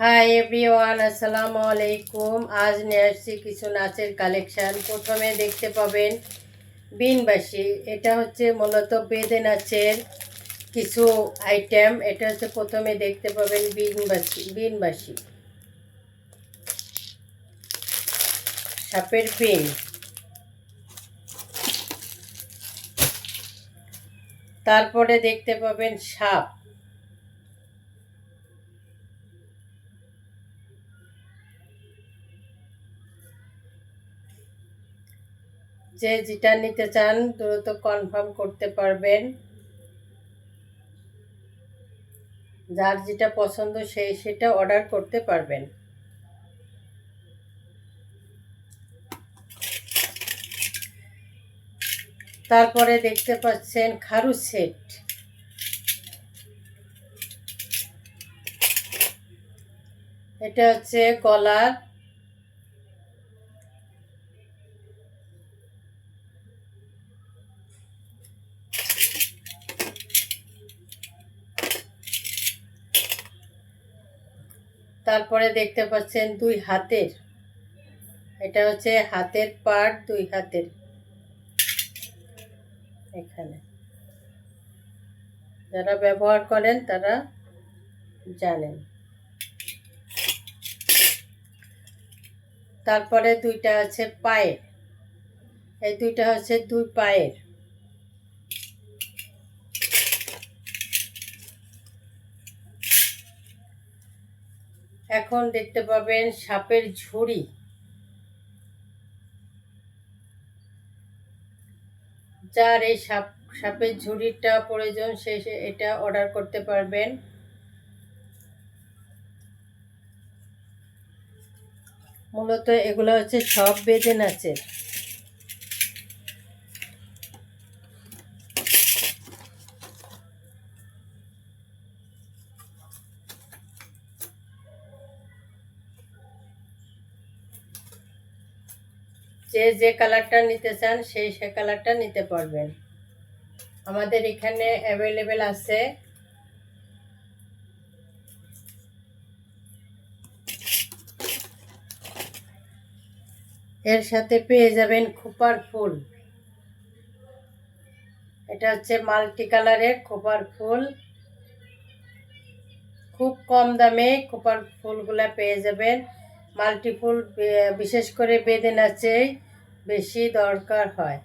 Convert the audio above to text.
Hi everyone আসসালামু আলাইকুম আজ নিয়ে আসছি কিছু নাচের কালেকশন প্রথমে দেখতে পাবেন বিনবাসী। এটা হচ্ছে মূলত বেদে নাচের কিছু আইটেম এটা হচ্ছে প্রথমে দেখতে পাবেন বিনবাসী বিনবাসী। সাপের বিন। তারপরে দেখতে পাবেন সাপ। যে যেটা নিতে চান দ্রুত কনফার্ম করতে পারবেন। যার যেটা পছন্দ সেই সেটা অর্ডার করতে পারবেন। তারপরে দেখতে পাচ্ছেন খারু সেট। এটা হচ্ছে গলার তারপরে দেখতে পাচ্ছেন দুই হাতের। এটা হচ্ছে হাতের পার্ট, দুই হাতের। এখানে। যারা ব্যবহার করেন তারা জানেন। তারপরে দুইটা আছে পায়ের। এই দুইটা হচ্ছে দুই পায়ের। এখন দেখতে পাবেন সাপের ঝুড়ি। যার এই সাপ, সাপের ঝুড়িটা প্রয়োজন, সে এটা অর্ডার করতে পারবেন। মূলত এগুলো হচ্ছে সব বেদে নাচের। যে যে কালারটা নিতে চান, সেই, সে কালারটা নিতে পারবেন। আমাদের এখানে অ্যাভেলেবেল আছে। এর সাথে পেয়ে যাবেন খোপার ফুল। এটা হচ্ছে মাল্টি কালারের খোপার ফুল। খুব কম দামে খোপার ফুলগুলা পেয়ে যাবেন। মাল্টি ফুল বে- বিশেষ করে বেদে নাচে বেশি দরকার হয়।